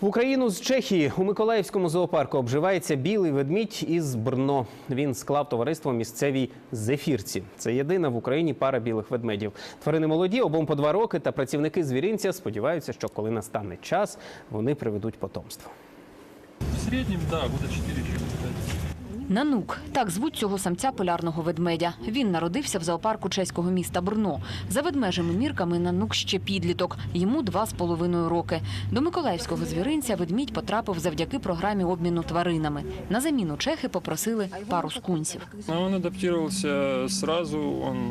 В Україну з Чехії у Миколаївському зоопарку обживається білий ведмідь із Брно. Він склав товариство місцевій зефірці. Це єдина в Україні пара білих ведмедів. Тварини молоді, обом по два роки, та працівники звіринця сподіваються, що коли настане час, вони приведуть потомство. В так, да, буде 4 еще пускать. Нанук так звуть цього самця полярного ведмедя. Він народився в зоопарку чеського міста Брно. За ведмежими мірками Нанук ще підліток. Йому два з половиною роки. До миколаївського звіринця ведмідь потрапив завдяки програмі обміну тваринами. На заміну чехи попросили пару скунсів. Но он адаптировался сразу, он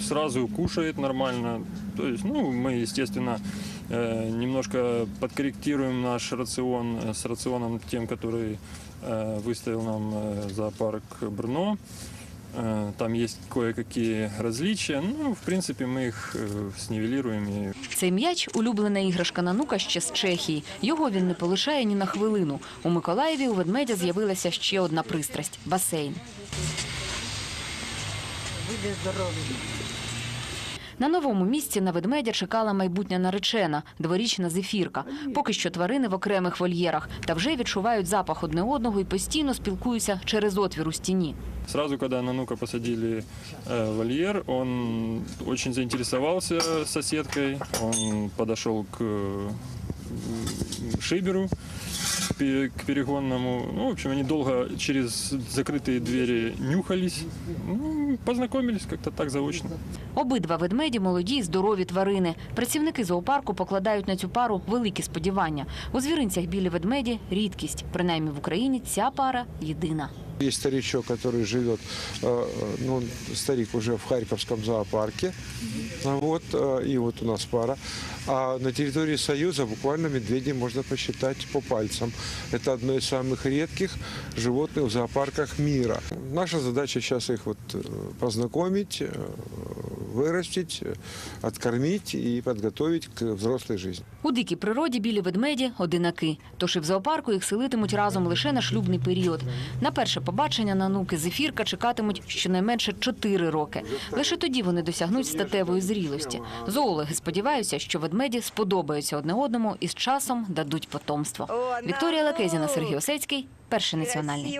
сразу кушает нормально. То есть, мы, естественно, э, немножко подкорректируем наш рацион э, с рационом тем, который э, выставил нам э, зоопарк Брно. Э, Там есть кое-какие различия. Ну, в принципе, мы их э, снивелируем и Цей м'яч улюблена іграшка Нанука ще з Чехії. Його він не полишає ні на хвилину. У Миколаєві у ведмедя з'явилася ще одна пристрасть басейн. На новому місці на ведмедя чекала майбутня наречена, дворічна зефірка. Поки що тварини в окремих вольєрах та вже відчувають запах одне одного і постійно спілкуються через отвір у стіні. Сразу, когда Нанука посадили э, в вольер, он очень заинтересовался соседкой. Он подошел к э, Шиберу, к перегонному. Ну, в общем, они долго через закрытые двери нюхались. Ну, познакомились как-то так заочно. Обидва ведмеді молоді і здорові тварини. Працівники зоопарку покладають на цю пару великі сподівання. У звіринцях білі ведмеді рідкість. Принаймні в Україні ця пара єдина. Есть старичок, который живет, э, ну, он старик уже в Харьковском зоопарке, А вот, э, и вот у нас пара. А на территории Союза буквально медведей можно посчитать по пальцам. Это одно из самых редких животных в зоопарках мира. Наша задача сейчас их вот э, познакомить, э, вырастить, э, откормить и подготовить к взрослой жизни. У дикій природі білі ведмеді одинаки. Тож і в зоопарку їх селитимуть разом лише на шлюбний період. На перше побачення нануки зефірка чекатимуть щонайменше 4 роки. Лише тоді вони досягнуть статевої зрілості. Зоологи сподіваються, що ведмеді сподобаються одне одному і з часом дадуть потомство. Вікторія Лакезіна, Сергій Осецький, перший національний.